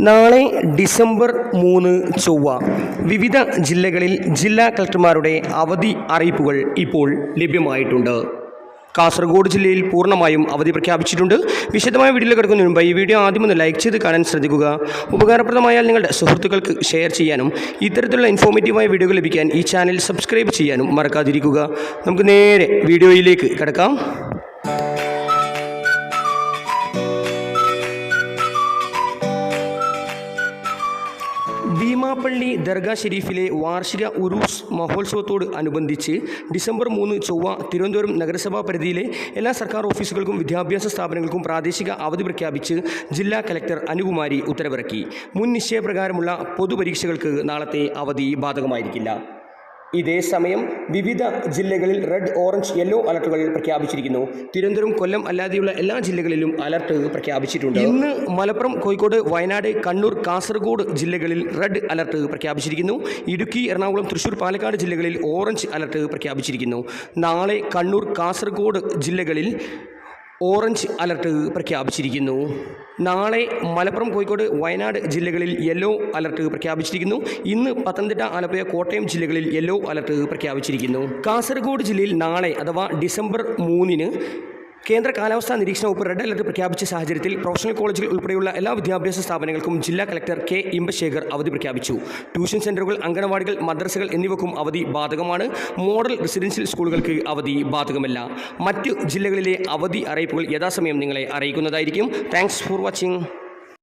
നാളെ ഡിസംബർ മൂന്ന് ചൊവ്വ. വിവിധ ജില്ലകളിൽ ജില്ലാ കളക്ടർമാരുടെ അവധി അറിയിപ്പുകൾ ഇപ്പോൾ ലഭ്യമായിട്ടുണ്ട്. കാസർഗോഡ് ജില്ലയിൽ പൂർണമായും അവധി പ്രഖ്യാപിച്ചിട്ടുണ്ട്. വിശദമായ വീഡിയോയിൽ കിടക്കുന്നതിന് മുമ്പ് ഈ വീഡിയോ ആദ്യം ഒന്ന് ലൈക്ക് ചെയ്ത് കാണാൻ ശ്രദ്ധിക്കുക. ഉപകാരപ്രദമായാൽ നിങ്ങളുടെ സുഹൃത്തുക്കൾക്ക് ഷെയർ ചെയ്യാനും ഇത്തരത്തിലുള്ള ഇൻഫോർമേറ്റീവായ വീഡിയോകൾ ലഭിക്കാൻ ഈ ചാനൽ സബ്സ്ക്രൈബ് ചെയ്യാനും മറക്കാതിരിക്കുക. നമുക്ക് നേരെ വീഡിയോയിലേക്ക് കിടക്കാം. ഭീമാപ്പള്ളി ദർഗാ ഷെരീഫിലെ വാർഷിക ഉറൂസ് മഹോത്സവത്തോട് അനുബന്ധിച്ച് ഡിസംബർ മൂന്ന് ചൊവ്വ തിരുവനന്തപുരം നഗരസഭാ പരിധിയിലെ എല്ലാ സർക്കാർ ഓഫീസുകൾക്കും വിദ്യാഭ്യാസ സ്ഥാപനങ്ങൾക്കും പ്രാദേശിക അവധി പ്രഖ്യാപിച്ച് ജില്ലാ കലക്ടർ അനുകുമാരി ഉത്തരവിറക്കി. മുൻ നിശ്ചയപ്രകാരമുള്ള പൊതുപരീക്ഷകൾക്ക് നാളത്തെ അവധി ബാധകമായിരിക്കില്ല. ഇതേ സമയം വിവിധ ജില്ലകളിൽ റെഡ് ഓറഞ്ച് യെല്ലോ അലർട്ടുകൾ പ്രഖ്യാപിച്ചിരിക്കുന്നു. തിരുവനന്തപുരം കൊല്ലം അല്ലാതെയുള്ള എല്ലാ ജില്ലകളിലും അലർട്ട് പ്രഖ്യാപിച്ചിട്ടുണ്ട്. ഇന്ന് മലപ്പുറം കോഴിക്കോട് വയനാട് കണ്ണൂർ കാസർഗോഡ് ജില്ലകളിൽ റെഡ് അലർട്ട് പ്രഖ്യാപിച്ചിരിക്കുന്നു. ഇടുക്കി എറണാകുളം തൃശൂർ പാലക്കാട് ജില്ലകളിൽ ഓറഞ്ച് അലർട്ട് പ്രഖ്യാപിച്ചിരിക്കുന്നു. നാളെ കണ്ണൂർ കാസർഗോഡ് ജില്ലകളിൽ ഓറഞ്ച് അലർട്ട് പ്രഖ്യാപിച്ചിരിക്കുന്നു. നാളെ മലപ്പുറം കോഴിക്കോട് വയനാട് ജില്ലകളിൽ യെല്ലോ അലർട്ട് പ്രഖ്യാപിച്ചിരിക്കുന്നു. ഇന്ന് പത്തനംതിട്ട ആലപ്പുഴ കോട്ടയം ജില്ലകളിൽ യെല്ലോ അലർട്ട് പ്രഖ്യാപിച്ചിരിക്കുന്നു. കാസർഗോഡ് ജില്ലയിൽ നാളെ അഥവാ ഡിസംബർ മൂന്നിന് കേന്ദ്ര കാലാവസ്ഥാ നിരീക്ഷണ വകുപ്പ് റെഡ് അലർട്ട് പ്രഖ്യാപിച്ച സാഹചര്യത്തിൽ പ്രൊഫഷണൽ കോളേജുകൾ ഉൾപ്പെടെയുള്ള എല്ലാ വിദ്യാഭ്യാസ സ്ഥാപനങ്ങൾക്കും ജില്ലാ കലക്ടർ കെ ഇമ്പശേഖർ അവധി പ്രഖ്യാപിച്ചു. ട്യൂഷൻ സെന്ററുകൾ അംഗനവാടികൾ മദ്രസകൾ എന്നിവക്കും അവധി ബാധകമാണ്. മോഡൽ റെസിഡൻഷ്യൽ സ്കൂളുകൾക്ക് അവധി ബാധകമല്ല. മറ്റ് ജില്ലകളിലെ അവധി അറിയിപ്പുകൾ യഥാസമയം നിങ്ങളെ അറിയിക്കുന്നതായിരിക്കും. Thanks for watching.